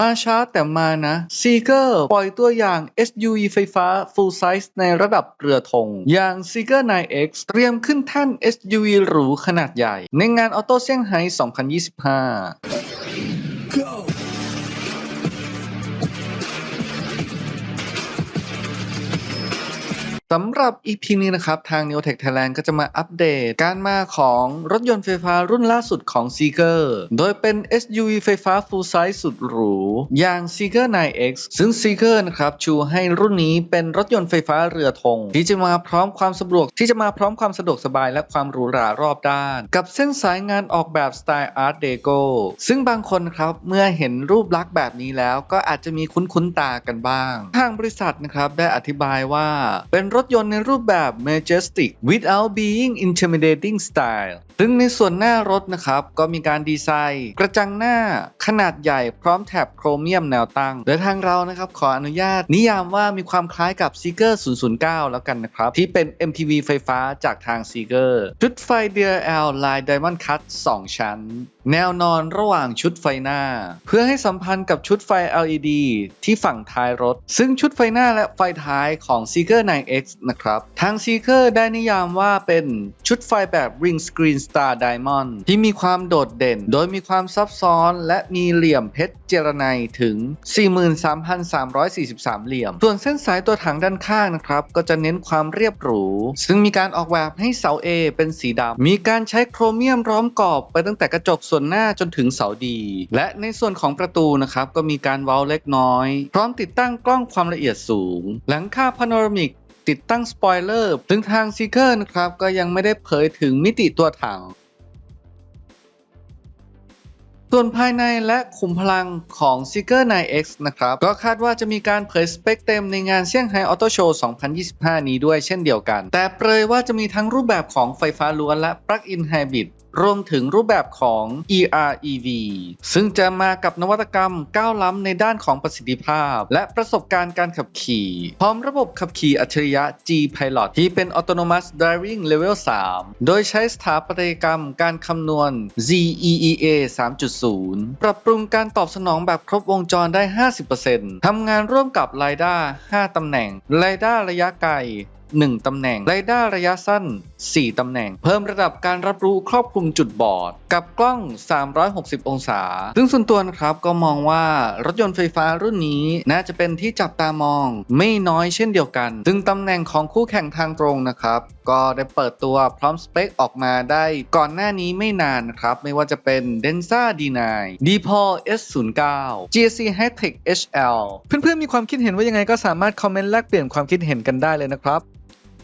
มาช้าแต่มานะซีเกอร์ปล่อยตัวอย่าง SUV ไฟฟ้า full size ในระดับเรือธง อย่าง s e e k e r 9X เตรียมขึ้นแท่น SUV หรูขนาดใหญ่ ในงานออโต้เซี่ยงไฮ้2025 สำหรับ EP นี้นะครับ ทาง Neotech Thailand ก็จะมาอัปเดต การมาของรถยนต์ไฟฟ้ารุ่นล่าสุดของ Seeker โดยเป็น SUV ไฟฟ้า full size สุดหรู อย่าง Seeker 9X ซึ่ง Seeker นะครับชูให้รุ่นนี้เป็นรถยนต์ไฟฟ้าเรือธงที่จะมาพร้อมความสะดวกที่จะมาพร้อมความสะดวกสบายและความหรูหรารอบด้าน กับเส้นสายงานออกแบบสไตล์ Art Deco ซึ่งบางคนครับเมื่อเห็นรูปลักษณ์แบบนี้แล้วก็อาจจะมีคุ้นๆตากันบ้าง ทางบริษัทนะครับได้อธิบายว่าเป็นรถถยนต์ในรูปแบบ majestic without being intimidating style ซึ่งในส่วนหน้ารถนะครับ ก็มีการดีไซน์ กระจังหน้าขนาดใหญ่พร้อมแถบโครเมียมแนวตั้งโดยทางเรานะครับ ขออนุญาตนิยามว่ามีความคล้ายกับ Seeker 009 แล้วกันนะครับ ที่เป็น MPV ไฟฟ้าจากทาง Seeker ชุดไฟ DRL ลาย Diamond Cut 2 ชั้นแนวนอนระหว่างชุดไฟหน้า เพื่อให้สัมพันธ์กับชุดไฟ LED ที่ฝั่งท้ายรถ ซึ่งชุดไฟหน้าและไฟท้ายของ Seeker 9X นะครับ ทาง Seeker ได้นิยามว่าเป็นชุดไฟแบบ Ring Screen Star Diamond ที่มีความโดดเด่น โดยมีความซับซ้อนและมีเหลี่ยมเพชรเจรไนถึง 43,343 เหลี่ยม ส่วนเส้นสายตัวถังด้านข้างนะครับ ก็จะเน้นความเรียบหรู ซึ่งมีการออกแบบให้เสา A เป็นสีดำมีการใช้โครเมียมล้อมกรอบไปตั้งแต่กระจกส่วนหน้าจนถึงเสาดี และในส่วนของประตูนะครับก็มีการเว้าเล็กน้อย พร้อมติดตั้งกล้องความละเอียดสูง หลังคาพาโนรามิกติดตั้งสปอยเลอร์ซึ่งทางซีเ e อร์นะครับก็ยังไม่ได้เผยถึงมิติตัวถังส่วนภายในและขุมพลังของ Seeker 9X นะครับ ก็คาดว่าจะมีการเผยสเปคเต็มในงานเซี่ยงไฮ้ออโตโชว์ 2025 นี้ด้วยเช่นเดียวกัน แต่เปรยว่าจะมีทั้งรูปแบบของไฟฟ้าล้วนและ Plug-in Hybrid ร รวมถึงรูปแบบของ EREV ซึ่งจะมากับนวัตกรรมก้าวล้ำในด้านของประสิทธิภาพ และประสบการณ์การขับขี่ พร้อมระบบขับขี่อัจฉริยะ G Pilot ที่เป็น Autonomous Driving Level 3 โดยใช้สถาปัตยกรรมการคำนวณ ZEEA 3.0 ปรับปรุงการตอบสนองแบบครบวงจรได้ 50%ทำงานร่วมกับ LiDAR 5ตำแหน่ง LiDAR ระยะไกล 1 ตำแหน่งไรด้าระยะสั้น 4 ตำแหน่ง เพิ่มระดับการรับรู้ครอบคลุมจุดบอด กับกล้อง 360 องศา ซึ่งส่วนตัวนะครับก็มองว่ารถยนต์ไฟฟ้ารุ่นนี้น่าจะเป็นที่จับตามอง ไม่น้อยเช่นเดียวกัน ซึ่งตำแหน่งของคู่แข่งทางตรงนะครับ ก็ได้เปิดตัวพร้อมสเปคออกมาได้ก่อนหน้านี้ไม่นานนะครับ ไม่ว่าจะเป็น Denza D9 d p o l S09 GSC Hightech HL เพื่อนๆมีความคิดเห็นว่ายังไงก็สามารถคอมเมนต์แลกเปลี่ยนความคิดเห็นกันได้เลยนะครับ